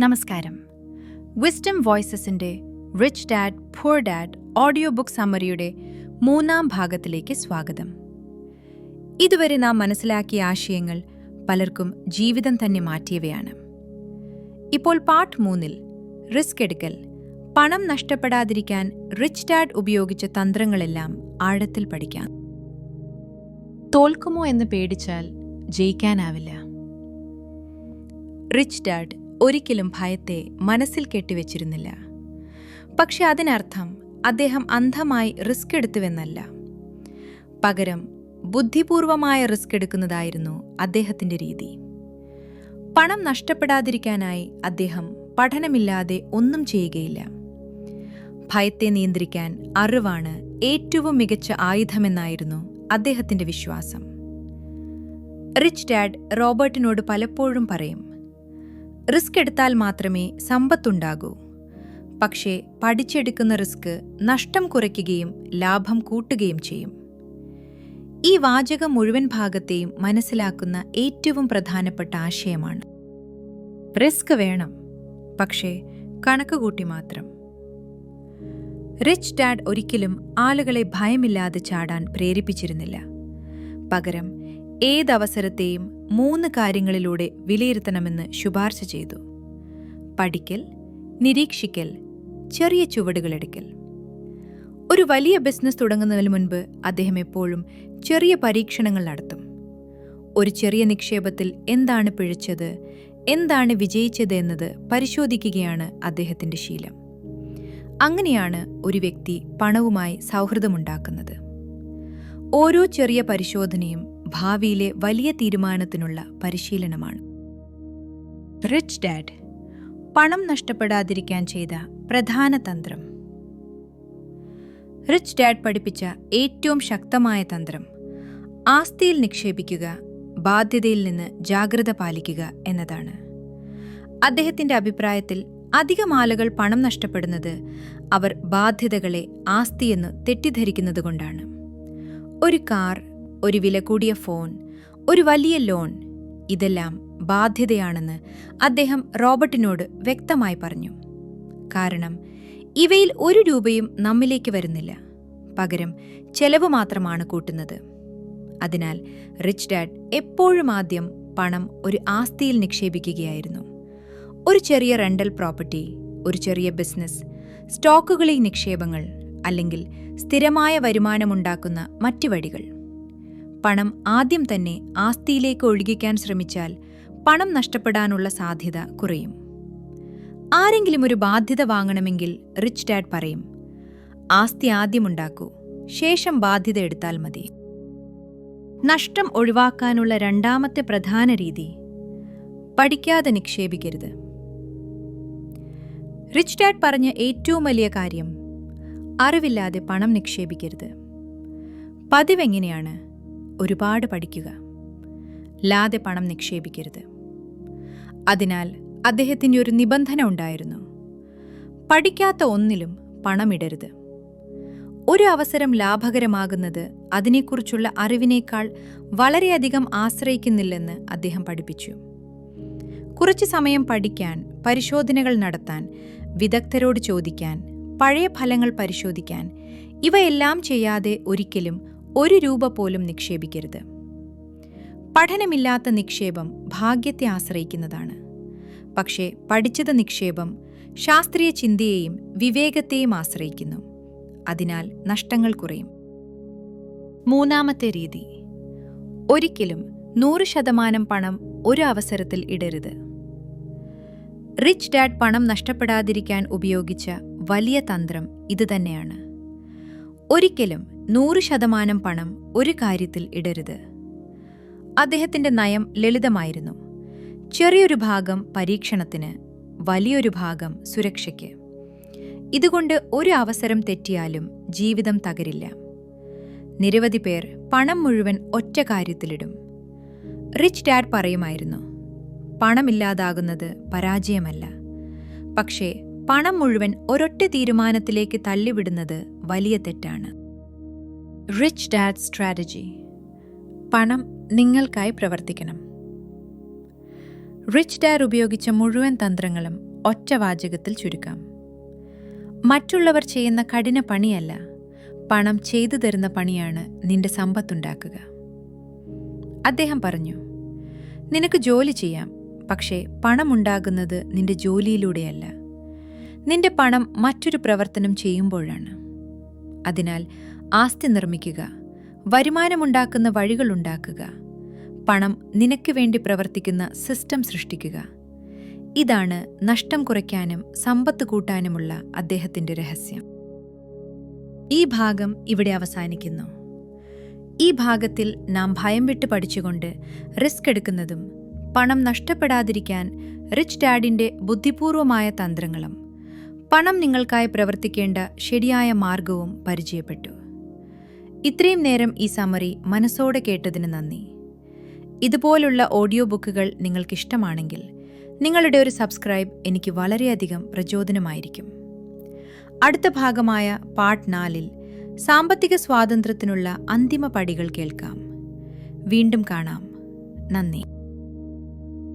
നമസ്കാരം. Wisdom വോയ്സസിന്റെ rich dad poor dad audio book സമ്മറിയുടെ മൂന്നാം ഭാഗത്തിലേക്ക് സ്വാഗതം. ഇതുവരെ നാം മനസ്സിലാക്കിയ ആശയങ്ങൾ പലർക്കും ജീവിതം തന്നെ മാറ്റിയവയാണ്. ഇപ്പോൾ പാർട്ട് മൂന്നിൽ റിസ്ക് എടുക്കൽ പണം നഷ്ടപ്പെടാതിരിക്കാൻ റിച്ച് ഡാഡ് ഉപയോഗിച്ച തന്ത്രങ്ങളെല്ലാം ആഴത്തിൽ പഠിക്കാം. തോൽക്കുമോ എന്ന് പേടിച്ചാൽ ജയിക്കാനാവില്ല. റിച്ച് ഡാഡ് ഒരിക്കലും ഭയത്തെ മനസ്സിൽ കെട്ടിവെച്ചിരുന്നില്ല. പക്ഷെ അതിനർത്ഥം അദ്ദേഹം അന്ധമായി റിസ്ക് എടുത്തുവെന്നല്ല. പകരം ബുദ്ധിപൂർവമായ റിസ്ക് എടുക്കുന്നതായിരുന്നു അദ്ദേഹത്തിന്റെ രീതി. പണം നഷ്ടപ്പെടാതിരിക്കാനായി അദ്ദേഹം പഠനമില്ലാതെ ഒന്നും ചെയ്യുകയില്ല. ഭയത്തെ നിയന്ത്രിക്കാൻ അറിവാണ് ഏറ്റവും മികച്ച ആയുധമെന്നായിരുന്നു അദ്ദേഹത്തിന്റെ വിശ്വാസം. റിച്ച് ഡാഡ് റോബർട്ടിനോട് പലപ്പോഴും പറയും റിസ്ക് എടുത്താൽ മാത്രമേ സമ്പത്തുണ്ടാകൂ. പക്ഷേ പഠിച്ചെടുക്കുന്ന റിസ്ക് നഷ്ടം കുറയ്ക്കുകയും ലാഭം കൂട്ടുകയും ചെയ്യും. ഈ വാചകം മുഴുവൻ ഭാഗത്തെയും മനസ്സിലാക്കുന്ന ഏറ്റവും പ്രധാനപ്പെട്ട ആശയമാണ്. റിസ്ക് വേണം പക്ഷേ കണക്കുകൂട്ടി മാത്രം. റിച്ച് ഡാഡ് ഒരിക്കലും ആളുകളെ ഭയമില്ലാതെ ചാടാൻ പ്രേരിപ്പിച്ചിരുന്നില്ല. പകരം ഏതവസരത്തെയും മൂന്ന് കാര്യങ്ങളിലൂടെ വിലയിരുത്തണമെന്ന് ശുപാർശ ചെയ്തു. പഠിക്കൽ നിരീക്ഷിക്കൽ ചെറിയ ചുവടുകളെടുക്കൽ ഒരു വലിയ ബിസിനസ് തുടങ്ങുന്നതിന് മുൻപ് അദ്ദേഹം എപ്പോഴും ചെറിയ പരീക്ഷണങ്ങൾ നടത്തും. ഒരു ചെറിയ നിക്ഷേപത്തിൽ എന്താണ് പിഴച്ചത് എന്താണ് വിജയിച്ചത് എന്നത് പരിശോധിക്കുകയാണ് അദ്ദേഹത്തിന്റെ ശീലം. അങ്ങനെയാണ് ഒരു വ്യക്തി പണവുമായി സൗഹൃദമുണ്ടാക്കുന്നത്. ഓരോ ചെറിയ പരിശോധനയും ഭാവിയിലെ വലിയ തീരുമാനത്തിനുള്ള പരിശീലനമാണ്. റിച്ച് ഡാഡ് പണം നഷ്ടപ്പെടാതിരിക്കാൻ ചെയ്ത പ്രധാന തന്ത്രം. റിച്ച് ഡാഡ് പഠിപ്പിച്ച ഏറ്റവും ശക്തമായ തന്ത്രം ആസ്തിയിൽ നിക്ഷേപിക്കുക ബാധ്യതയിൽ നിന്ന് ജാഗ്രത പാലിക്കുക എന്നതാണ്. അദ്ദേഹത്തിന്റെ അഭിപ്രായത്തിൽ അധികം ആളുകൾ പണം നഷ്ടപ്പെടുന്നത് അവർ ബാധ്യതകളെ ആസ്തിയെന്ന് തെറ്റിദ്ധരിക്കുന്നതുകൊണ്ടാണ്. ഒരു കാർ ഒരു വില കൂടിയ ഫോൺ ഒരു വലിയ ലോൺ. ഇതെല്ലാം ബാധ്യതയാണെന്ന് അദ്ദേഹം റോബർട്ടിനോട് വ്യക്തമായി പറഞ്ഞു. കാരണം ഇവയിൽ ഒരു രൂപയും നമ്മിലേക്ക് വരുന്നില്ല. പകരം ചെലവ് മാത്രമാണ് കൂട്ടുന്നത്. അതിനാൽ റിച്ച് ഡാഡ് എപ്പോഴും ആദ്യം പണം ഒരു ആസ്തിയിൽ നിക്ഷേപിക്കുകയായിരുന്നു. ഒരു ചെറിയ റെന്റൽ പ്രോപ്പർട്ടി ഒരു ചെറിയ ബിസിനസ് സ്റ്റോക്കുകളിൽ നിക്ഷേപങ്ങൾ അല്ലെങ്കിൽ സ്ഥിരമായ വരുമാനമുണ്ടാക്കുന്ന മറ്റു വഴികൾ. പണം ആദ്യം തന്നെ ആസ്തിയിലേക്ക് ഒഴുകിക്കാൻ ശ്രമിച്ചാൽ പണം നഷ്ടപ്പെടാനുള്ള സാധ്യത കുറയും. ആരെങ്കിലും ഒരു ബാധ്യത വാങ്ങണമെങ്കിൽ റിച്ച് ഡാഡ് പറയും ആസ്തി ആദ്യമുണ്ടാക്കൂ ശേഷം ബാധ്യത എടുത്താൽ മതി. നഷ്ടം ഒഴിവാക്കാനുള്ള രണ്ടാമത്തെ പ്രധാന രീതി പഠിക്കാതെ നിക്ഷേപിക്കരുത്. റിച്ച് ഡാഡ് പറഞ്ഞ ഏറ്റവും വലിയ കാര്യം അറിവില്ലാതെ പണം നിക്ഷേപിക്കരുത്. പതിവെങ്ങനെയാണ് ഒരുപാട് പഠിക്കുക. ലാതെ പണം നിക്ഷേപിക്കരുത്. അതിനാൽ അദ്ദേഹത്തിന്റെ ഒരു നിബന്ധന ഉണ്ടായിരുന്നു. പഠിക്കാത്ത ഒന്നിലും പണമിടരുത്. ഒരു അവസരം ലാഭകരമാകുന്നത് അതിനെക്കുറിച്ചുള്ള അറിവിനേക്കാൾ വളരെയധികം ആശ്രയിക്കുന്നില്ലെന്ന് അദ്ദേഹം പഠിപ്പിച്ചു. കുറച്ച് സമയം പഠിക്കാൻ പരിശോധനകൾ നടത്താൻ വിദഗ്ധരോട് ചോദിക്കാൻ പഴയ ഫലങ്ങൾ പരിശോധിക്കാൻ ഇവയെല്ലാം ചെയ്യാതെ ഒരിക്കലും ഒരു രൂപ പോലും നിക്ഷേപിക്കരുത്. പഠനമില്ലാത്ത നിക്ഷേപം ഭാഗ്യത്തെ ആശ്രയിക്കുന്നതാണ്. പക്ഷേ പഠിച്ചത് നിക്ഷേപം ശാസ്ത്രീയ ചിന്തയെയും വിവേകത്തെയും ആശ്രയിക്കുന്നു. അതിനാൽ നഷ്ടങ്ങൾ കുറയും. മൂന്നാമത്തെ രീതി. ഒരിക്കലും നൂറ് ശതമാനം പണം ഒരു അവസരത്തിൽ ഇടരുത്. റിച്ച് ഡാഡ് പണം നഷ്ടപ്പെടാതിരിക്കാൻ ഉപയോഗിച്ച വലിയ തന്ത്രം ഇതുതന്നെയാണ്. ഒരിക്കലും നൂറ് ശതമാനം പണം ഒരു കാര്യത്തിൽ ഇടരുത്. അദ്ദേഹത്തിന്റെ നയം ലളിതമായിരുന്നു. ചെറിയൊരു ഭാഗം പരീക്ഷണത്തിന് വലിയൊരു ഭാഗം സുരക്ഷയ്ക്ക്. ഇതുകൊണ്ട് ഒരു അവസരം തെറ്റിയാലും ജീവിതം തകരില്ല. നിരവധി പേർ പണം മുഴുവൻ ഒറ്റ കാര്യത്തിലിടും. റിച്ച് ഡാഡ് പറയുമായിരുന്നു പണമില്ലാതാകുന്നത് പരാജയമല്ല. പക്ഷേ പണം മുഴുവൻ ഒരൊറ്റ തീരുമാനത്തിലേക്ക് തള്ളിവിടുന്നത് വലിയ തെറ്റാണ്. റിച്ച് ഡാഡ് സ്ട്രാറ്റജി പണം നിങ്ങൾക്കായി പ്രവർത്തിക്കണം. റിച്ച് ഡാഡ് ഉപയോഗിച്ച മുഴുവൻ തന്ത്രങ്ങളും ഒറ്റ വാചകത്തിൽ ചുരുക്കാം. മറ്റുള്ളവർ ചെയ്യുന്ന കഠിന പണിയല്ല പണം ചെയ്തു തരുന്ന പണിയാണ് നിന്റെ സമ്പത്തുണ്ടാക്കുക. അദ്ദേഹം പറഞ്ഞു നിനക്ക് ജോലി ചെയ്യാം പക്ഷേ പണമുണ്ടാകുന്നത് നിന്റെ ജോലിയിലൂടെയല്ല. നിന്റെ പണം മറ്റൊരു പ്രവർത്തനം ചെയ്യുമ്പോഴാണ്. അതിനാൽ ആസ്തി നിർമ്മിക്കുക വരുമാനമുണ്ടാക്കുന്ന വഴികളുണ്ടാക്കുക പണം നിനക്ക് വേണ്ടി പ്രവർത്തിക്കുന്ന സിസ്റ്റം സൃഷ്ടിക്കുക. ഇതാണ് നഷ്ടം കുറയ്ക്കാനും സമ്പത്ത് കൂട്ടാനുമുള്ള അദ്ദേഹത്തിന്റെ രഹസ്യം. ഈ ഭാഗം ഇവിടെ അവസാനിക്കുന്നു. ഈ ഭാഗത്തിൽ നാം ഭയം വിട്ട് പഠിച്ചുകൊണ്ട് റിസ്ക് എടുക്കുന്നതും പണം നഷ്ടപ്പെടാതിരിക്കാൻ റിച്ച് ഡാഡിന്റെ ബുദ്ധിപൂർവമായ തന്ത്രങ്ങളും പണം നിങ്ങൾക്കായി പ്രവർത്തിക്കേണ്ട ശരിയായ മാർഗവും പരിചയപ്പെട്ടു. ഇത്രയും നേരം ഈ സമറി മനസ്സോടെ കേട്ടതിന് നന്ദി. ഇതുപോലുള്ള ഓഡിയോ ബുക്കുകൾ നിങ്ങൾക്കിഷ്ടമാണെങ്കിൽ നിങ്ങളുടെ ഒരു സബ്സ്ക്രൈബ് എനിക്ക് വളരെയധികം പ്രചോദനമായിരിക്കും. അടുത്ത ഭാഗമായ പാർട്ട് നാലിൽ സാമ്പത്തിക സ്വാതന്ത്ര്യത്തിനുള്ള അന്തിമ പടികൾ കേൾക്കാം. വീണ്ടും കാണാം. നന്ദി.